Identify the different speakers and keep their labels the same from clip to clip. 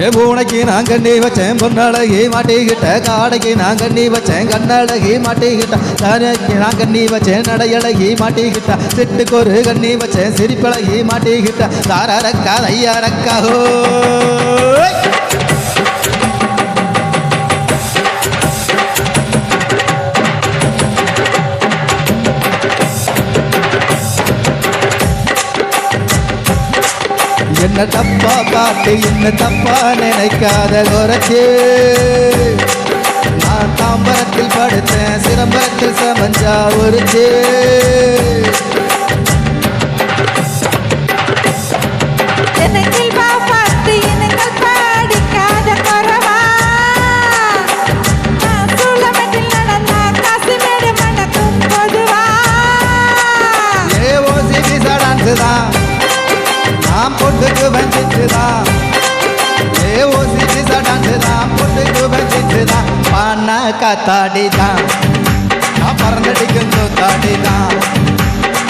Speaker 1: ஏ பூனைக்கு நான் கண்ணி வச்சேன். பொன்னழகி மாட்டிக்கிட்ட காடைக்கு நான் கண்ணி வச்சேன். கண்ணழகி மாட்டிக்கிட்ட தானைக்கு நான் கண்ணி வச்சேன். நடையழகி மாட்டிக்கிட்ட சிட்டுக்கு ஒரு கண்ணி வச்சேன். சிரிப்பழகி மாட்டிக்கிட்ட தாரக்கா தையாரக்கா ஹோ என்ன தப்பா பார்த்து என்ன தப்பா நினைக்காத குறைச்சு நான் தாம்பரத்தில் படுத்தேன் சிதம்பரத்தில் சமஞ்சா ஒருச்சு என்னை காத்தாடி தான் நான் பறந்தடிக்கும் கூத்தாடி தான்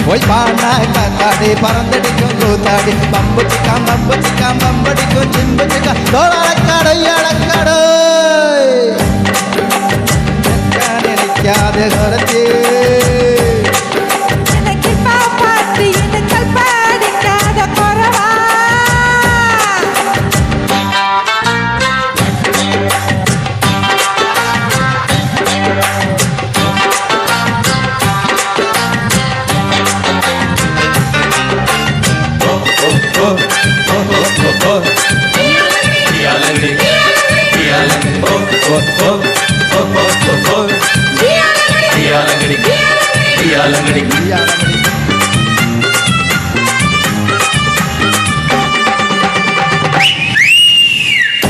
Speaker 1: போய் பான காத்தாடி பறந்தடிக்கும் கூத்தாடி பம்புச்சிக்கா பம்புச்சிக்கா பம்படிக்கும் சிம்பு சிக்கா தோழக்கடை நினைக்காத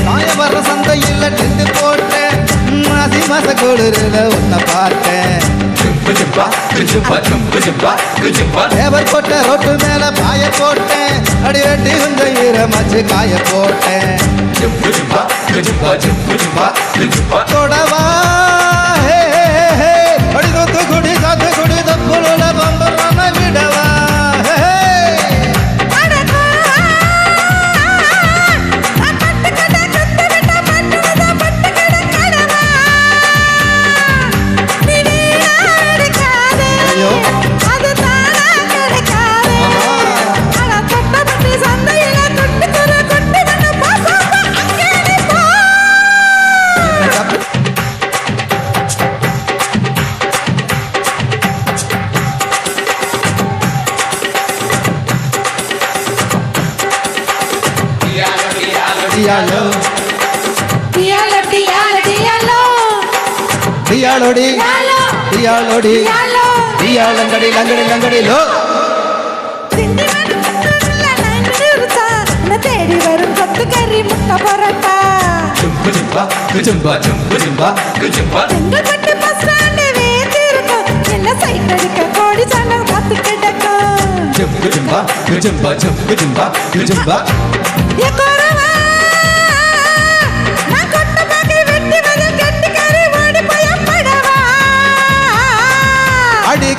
Speaker 1: சாயவர சந்தையில் நின்று போட்டேன். மாசி மாச குளிரில் உன்னை பார்த்தேன். தேவர் போட்ட ரோட்டு மேல பாய போட்டேன். அடி வெட்டி கொஞ்சம் ஈரமாச்சு காய போட்டேன். தொடவா டியாலோ டியாலோடி டியாலோடி டியாலங்கடி லங்கடி லங்கடி லோ.
Speaker 2: தேடி வரும் கொத்து கறி முட்டை பரோட்டா. செங்கல்பட்டு பஸ் ஸ்டாண்டு வேந்திருக்கும் என்ன சைட் அடிக்க கோடி சனம் காத்து கிடக்கும். ஏ குறவா, நான்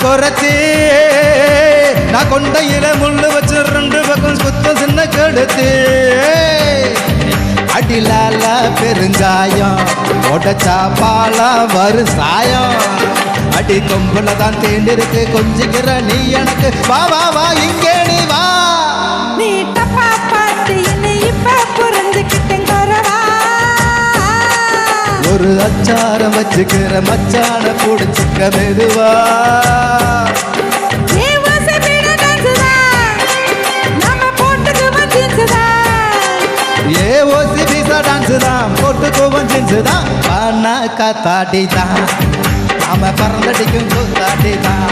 Speaker 1: குறைச்சி. நான் கொண்டையில முள்ளு வச்சு ரெண்டு பக்கம் சுத்த சின்ன கெடுத்து. அடிலால பெருங்காயம் உடச்சா பாலா வரு சாயம். அடி கொம்புல தான் தேண்டிருக்கு கொஞ்சிக்கிற நீ எனக்கு. வா வா வா இங்கே நீ வா.
Speaker 2: நீ தப்பா பார்த்து என்னை இப்ப புரிஞ்சுக்கிட்டேன்.
Speaker 1: ஒரு அச்சாரம் வச்சுக்கிற மச்சான புடிச்சுக்க மெதுவா. போட்டு கோவம் தான். பானா காத்தாடி தான் நாம பறந்தடிக்கும் கூத்தாடி தான்